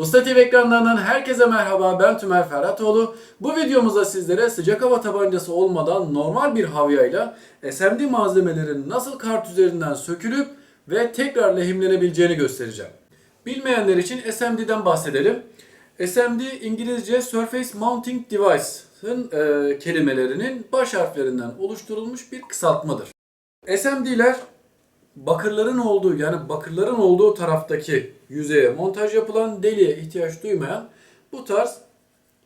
Usta TV ekranlarından herkese merhaba ben Tümer Ferhatoğlu. Bu videomuzda sizlere sıcak hava tabancası olmadan normal bir havyayla SMD malzemelerin nasıl kart üzerinden sökülüp ve tekrar lehimlenebileceğini göstereceğim. Bilmeyenler için SMD'den bahsedelim. SMD İngilizce Surface Mounting Device'ın e, kelimelerinin baş harflerinden oluşturulmuş bir kısaltmadır. SMD'ler bakırların olduğu yani bakırların olduğu taraftaki yüzeye montaj yapılan deliğe ihtiyaç duymayan bu tarz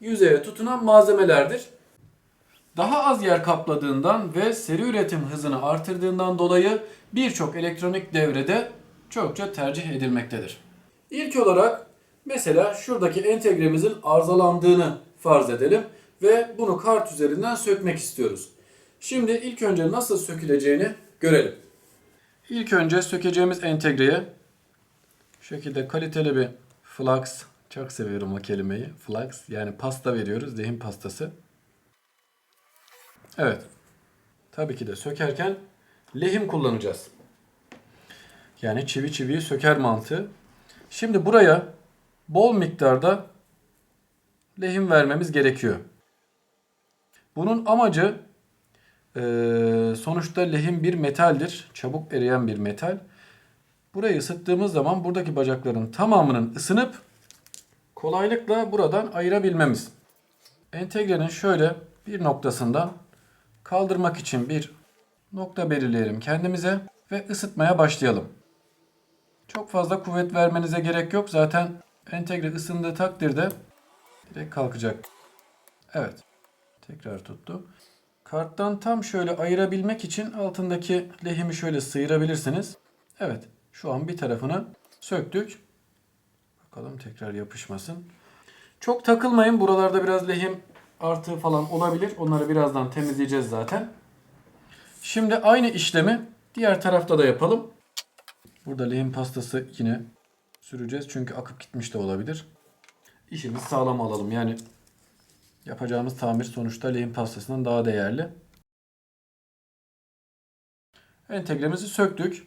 yüzeye tutunan malzemelerdir. Daha az yer kapladığından ve seri üretim hızını artırdığından dolayı birçok elektronik devrede çokça tercih edilmektedir. İlk olarak mesela şuradaki entegremizin arızalandığını farz edelim ve bunu kart üzerinden sökmek istiyoruz. Şimdi ilk önce nasıl söküleceğini görelim. İlk önce sökeceğimiz entegreye şu şekilde kaliteli bir flux, çok seviyorum o kelimeyi. Flux yani pasta veriyoruz, lehim pastası. Evet. Tabii ki de sökerken lehim kullanacağız. Yani çivi çiviyi söker mantığı. Şimdi buraya bol miktarda lehim vermemiz gerekiyor. Bunun amacı sonuçta lehim bir metaldir. Çabuk eriyen bir metal. Burayı ısıttığımız zaman buradaki bacakların tamamının ısınıp kolaylıkla buradan ayırabilmemiz. Entegrenin şöyle bir noktasından kaldırmak için bir nokta belirleyelim kendimize ve ısıtmaya başlayalım. Çok fazla kuvvet vermenize gerek yok. Zaten entegre ısındığı takdirde direkt kalkacak. Evet. Tekrar tuttu. Karttan tam şöyle ayırabilmek için altındaki lehimi şöyle sıyırabilirsiniz. Evet, şu an bir tarafını söktük. Bakalım tekrar yapışmasın. Çok takılmayın. Buralarda biraz lehim artığı falan olabilir. Onları birazdan temizleyeceğiz zaten. Şimdi aynı işlemi diğer tarafta da yapalım. Burada lehim pastası yine süreceğiz. Çünkü akıp gitmiş de olabilir. İşimiz sağlam alalım. Yani Yapacağımız tamir sonuçta lehim pastasından daha değerli. Entegremizi söktük.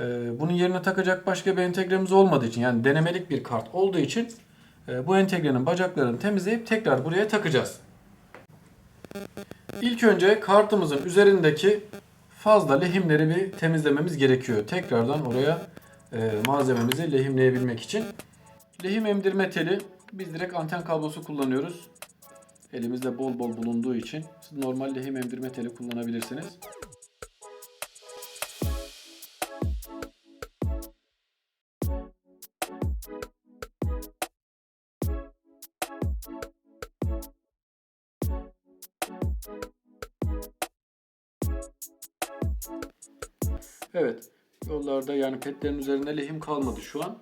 Ee, bunun yerine takacak başka bir entegremiz olmadığı için yani denemelik bir kart olduğu için e, bu entegrenin bacaklarını temizleyip tekrar buraya takacağız. İlk önce kartımızın üzerindeki fazla lehimleri bir temizlememiz gerekiyor. Tekrardan oraya e, malzememizi lehimleyebilmek için. Lehim emdirme teli biz direkt anten kablosu kullanıyoruz. Elimizde bol bol bulunduğu için siz normal lehim emdirme teli kullanabilirsiniz. Evet. Yollarda yani petlerin üzerinde lehim kalmadı şu an.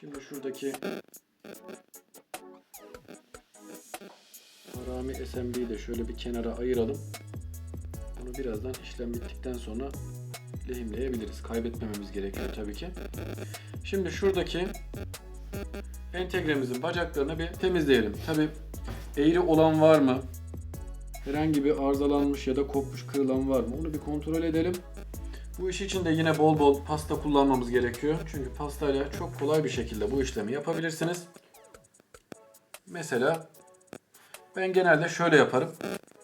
Şimdi şuradaki Rami SMB'yi de şöyle bir kenara ayıralım. Bunu birazdan işlem bittikten sonra lehimleyebiliriz. Kaybetmememiz gerekiyor tabii ki. Şimdi şuradaki entegremizin bacaklarını bir temizleyelim. Tabii eğri olan var mı? Herhangi bir arızalanmış ya da kopmuş kırılan var mı? Onu bir kontrol edelim. Bu iş için de yine bol bol pasta kullanmamız gerekiyor. Çünkü pastayla çok kolay bir şekilde bu işlemi yapabilirsiniz. Mesela ben genelde şöyle yaparım.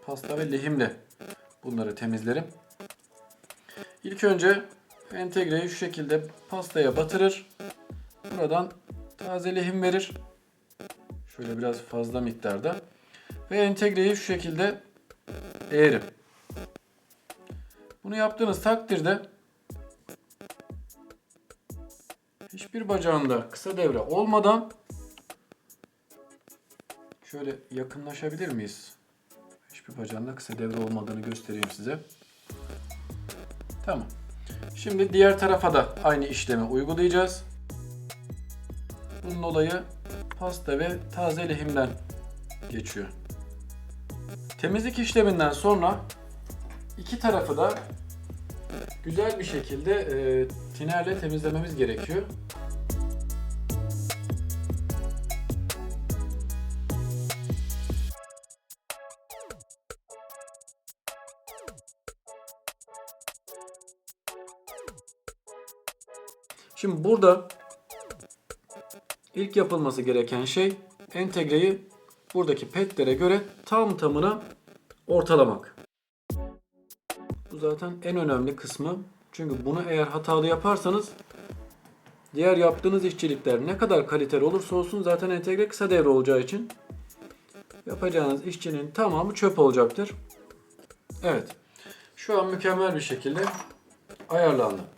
Pasta ve lehimle bunları temizlerim. İlk önce entegreyi şu şekilde pastaya batırır. Buradan taze lehim verir. Şöyle biraz fazla miktarda. Ve entegreyi şu şekilde eğerim. Bunu yaptığınız takdirde hiçbir bacağında kısa devre olmadan Şöyle yakınlaşabilir miyiz? Hiçbir bacağında kısa devre olmadığını göstereyim size. Tamam. Şimdi diğer tarafa da aynı işlemi uygulayacağız. Bunun olayı pasta ve taze lehimden geçiyor. Temizlik işleminden sonra iki tarafı da güzel bir şekilde e, tinerle temizlememiz gerekiyor. Şimdi burada İlk yapılması gereken şey entegreyi buradaki petlere göre tam tamına ortalamak. Bu zaten en önemli kısmı. Çünkü bunu eğer hatalı yaparsanız diğer yaptığınız işçilikler ne kadar kaliteli olursa olsun zaten entegre kısa devre olacağı için yapacağınız işçinin tamamı çöp olacaktır. Evet. Şu an mükemmel bir şekilde ayarlandı.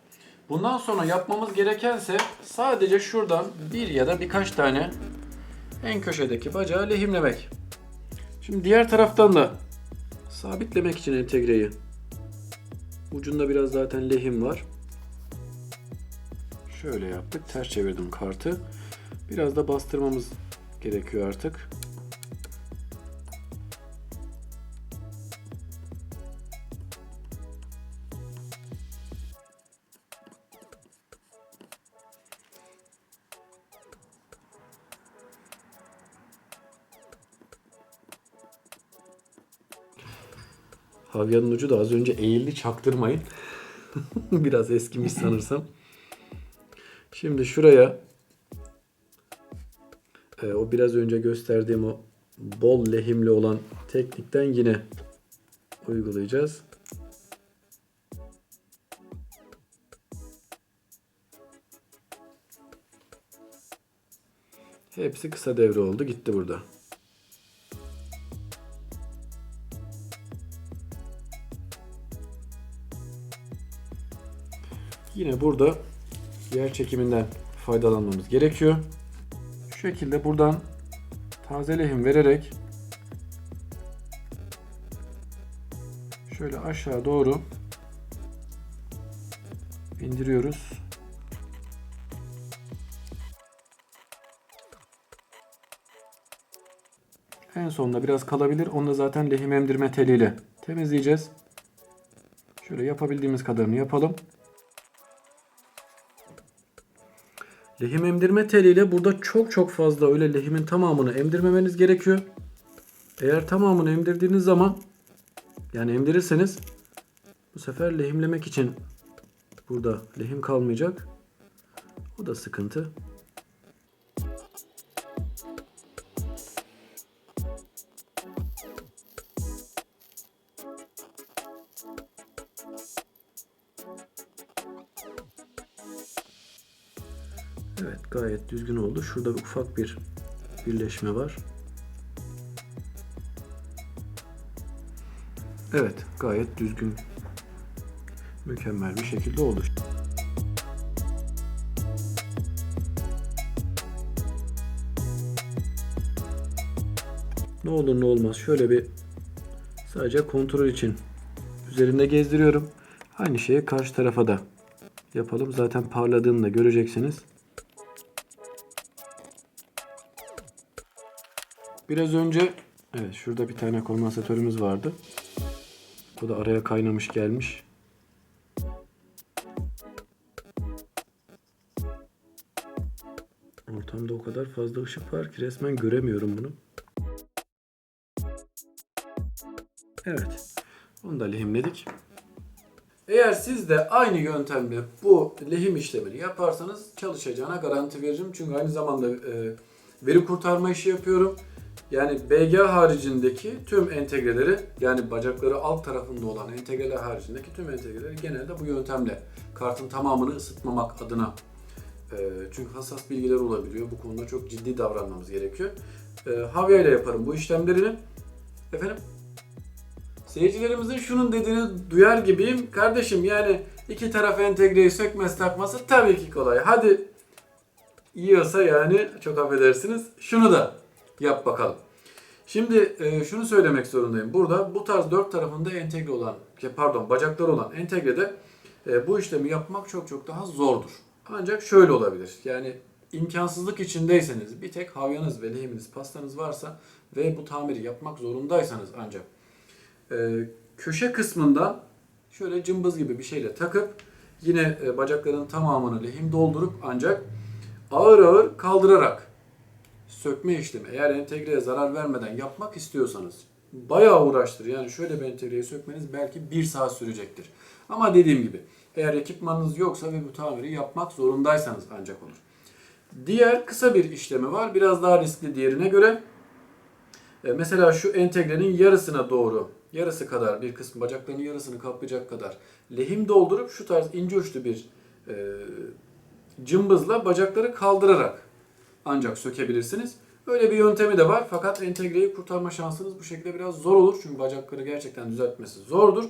Bundan sonra yapmamız gerekense sadece şuradan bir ya da birkaç tane en köşedeki bacağı lehimlemek. Şimdi diğer taraftan da sabitlemek için entegreyi ucunda biraz zaten lehim var. Şöyle yaptık. Ters çevirdim kartı. Biraz da bastırmamız gerekiyor artık. Havyanın ucu da az önce eğildi çaktırmayın. Biraz eskimiş sanırsam. Şimdi şuraya e, o biraz önce gösterdiğim o bol lehimli olan teknikten yine uygulayacağız. Hepsi kısa devre oldu gitti burada. Yine burada yer çekiminden faydalanmamız gerekiyor. Şu şekilde buradan taze lehim vererek şöyle aşağı doğru indiriyoruz. En sonunda biraz kalabilir. Onu da zaten lehim emdirme teliyle temizleyeceğiz. Şöyle yapabildiğimiz kadarını yapalım. Lehim emdirme teliyle burada çok çok fazla öyle lehimin tamamını emdirmemeniz gerekiyor. Eğer tamamını emdirdiğiniz zaman yani emdirirseniz bu sefer lehimlemek için burada lehim kalmayacak. O da sıkıntı. Evet gayet düzgün oldu. Şurada ufak bir birleşme var. Evet gayet düzgün. Mükemmel bir şekilde oldu. Ne olur ne olmaz şöyle bir sadece kontrol için üzerinde gezdiriyorum. Aynı şeyi karşı tarafa da yapalım. Zaten parladığını da göreceksiniz. Biraz önce evet şurada bir tane kondansatörümüz vardı. Bu da araya kaynamış gelmiş. Ortamda o kadar fazla ışık var ki resmen göremiyorum bunu. Evet. Onu da lehimledik. Eğer siz de aynı yöntemle bu lehim işlemini yaparsanız çalışacağına garanti veririm. Çünkü aynı zamanda e, veri kurtarma işi yapıyorum. Yani BG haricindeki tüm entegreleri yani bacakları alt tarafında olan entegreler haricindeki tüm entegreleri genelde bu yöntemle kartın tamamını ısıtmamak adına e, çünkü hassas bilgiler olabiliyor. Bu konuda çok ciddi davranmamız gerekiyor. E, Havya ile yaparım bu işlemlerini. Efendim? Seyircilerimizin şunun dediğini duyar gibiyim. Kardeşim yani iki taraf entegreyi sökmesi takması tabii ki kolay. Hadi yiyorsa yani çok affedersiniz şunu da yap bakalım. Şimdi e, şunu söylemek zorundayım. Burada bu tarz dört tarafında entegre olan, şey, pardon bacaklar olan entegrede e, bu işlemi yapmak çok çok daha zordur. Ancak şöyle olabilir. Yani imkansızlık içindeyseniz bir tek havyanız ve lehiminiz pastanız varsa ve bu tamiri yapmak zorundaysanız ancak e, köşe kısmından şöyle cımbız gibi bir şeyle takıp yine e, bacakların tamamını lehim doldurup ancak ağır ağır kaldırarak sökme işlemi eğer entegreye zarar vermeden yapmak istiyorsanız bayağı uğraştır. Yani şöyle bir entegreyi sökmeniz belki bir saat sürecektir. Ama dediğim gibi eğer ekipmanınız yoksa ve bu tamiri yapmak zorundaysanız ancak olur. Diğer kısa bir işlemi var. Biraz daha riskli diğerine göre. E, mesela şu entegrenin yarısına doğru, yarısı kadar bir kısmı bacaklarının yarısını kaplayacak kadar lehim doldurup şu tarz ince uçlu bir e, cımbızla bacakları kaldırarak ancak sökebilirsiniz. Öyle bir yöntemi de var fakat entegreyi kurtarma şansınız bu şekilde biraz zor olur. Çünkü bacakları gerçekten düzeltmesi zordur.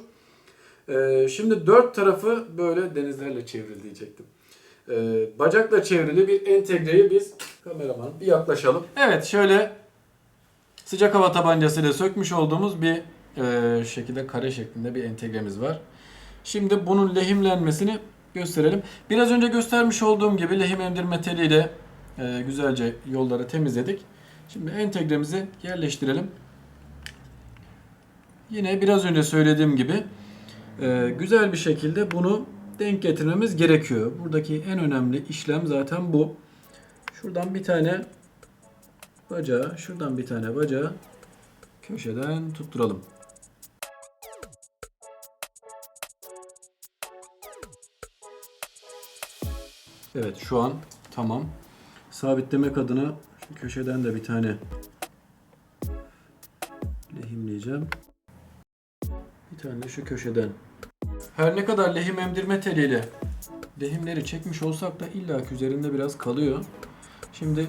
E, şimdi dört tarafı böyle denizlerle çevrili diyecektim. E, bacakla çevrili bir entegreyi biz kameraman bir yaklaşalım. Evet şöyle sıcak hava tabancasıyla sökmüş olduğumuz bir e, şekilde kare şeklinde bir entegremiz var. Şimdi bunun lehimlenmesini gösterelim. Biraz önce göstermiş olduğum gibi lehim emdirme teliyle e, güzelce yolları temizledik. Şimdi entegremizi yerleştirelim. Yine biraz önce söylediğim gibi e, güzel bir şekilde bunu denk getirmemiz gerekiyor. Buradaki en önemli işlem zaten bu. Şuradan bir tane bacağı, şuradan bir tane bacağı köşeden tutturalım. Evet şu an tamam. Sabitlemek adına köşeden de bir tane lehimleyeceğim. Bir tane de şu köşeden. Her ne kadar lehim emdirme teliyle lehimleri çekmiş olsak da illaki üzerinde biraz kalıyor. Şimdi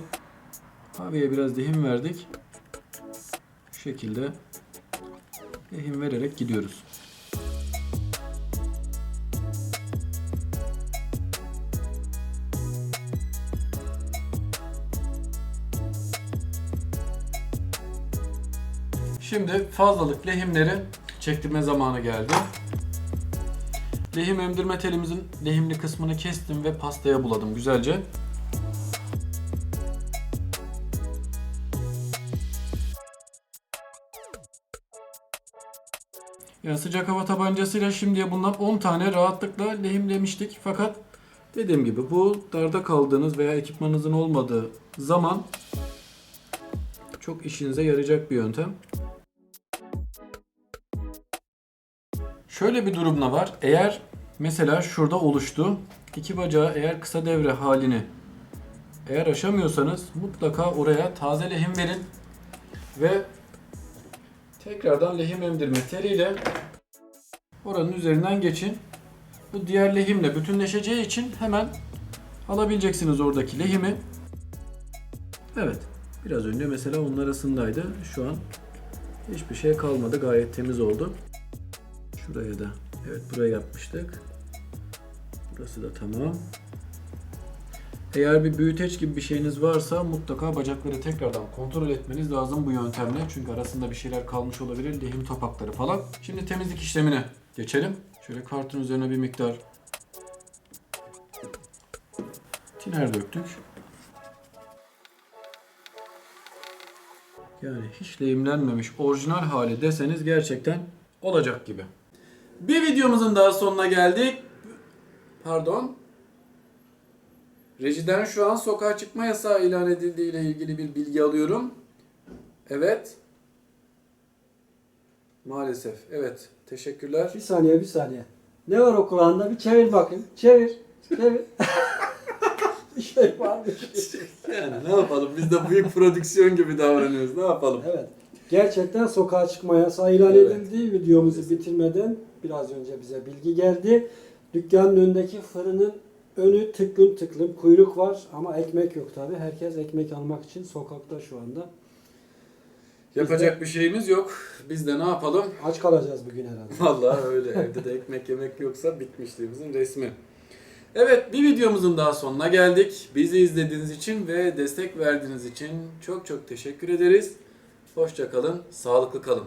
Havaya biraz lehim verdik. Şu şekilde lehim vererek gidiyoruz. Şimdi fazlalık lehimleri çektirme zamanı geldi. Lehim emdirme telimizin lehimli kısmını kestim ve pastaya buladım güzelce. Yani sıcak hava tabancasıyla şimdiye bundan 10 tane rahatlıkla lehimlemiştik. Fakat dediğim gibi bu darda kaldığınız veya ekipmanınızın olmadığı zaman çok işinize yarayacak bir yöntem. Şöyle bir durumda var. Eğer mesela şurada oluştu. iki bacağı eğer kısa devre halini eğer aşamıyorsanız mutlaka oraya taze lehim verin ve tekrardan lehim emdirme teriyle oranın üzerinden geçin. Bu diğer lehimle bütünleşeceği için hemen alabileceksiniz oradaki lehimi. Evet. Biraz önce mesela onun arasındaydı. Şu an hiçbir şey kalmadı. Gayet temiz oldu. Şuraya da. Evet buraya yapmıştık. Burası da tamam. Eğer bir büyüteç gibi bir şeyiniz varsa mutlaka bacakları tekrardan kontrol etmeniz lazım bu yöntemle. Çünkü arasında bir şeyler kalmış olabilir. Lehim topakları falan. Şimdi temizlik işlemine geçelim. Şöyle kartın üzerine bir miktar tiner döktük. Yani hiç lehimlenmemiş orijinal hali deseniz gerçekten olacak gibi. Bir videomuzun daha sonuna geldik. Pardon. Rejiden şu an sokağa çıkma yasağı ilan edildiği ile ilgili bir bilgi alıyorum. Evet. Maalesef. Evet. Teşekkürler. Bir saniye bir saniye. Ne var o kulağında? Bir çevir bakayım. Çevir. Çevir. bir şey var bir şey. Yani ne yapalım? Biz de büyük prodüksiyon gibi davranıyoruz. Ne yapalım? Evet. Gerçekten sokağa çıkma yasağı ilan Evet. edildi. Videomuzu bitirmeden biraz önce bize bilgi geldi. Dükkanın önündeki fırının önü tıklım tıklım kuyruk var ama ekmek yok tabi. Herkes ekmek almak için sokakta şu anda. Yapacak bir şeyimiz yok. Biz de ne yapalım? Aç kalacağız bugün herhalde. Vallahi öyle. Evde de ekmek yemek yoksa bitmişliğimizin resmi. Evet bir videomuzun daha sonuna geldik. Bizi izlediğiniz için ve destek verdiğiniz için çok çok teşekkür ederiz. Hoşça kalın, sağlıklı kalın.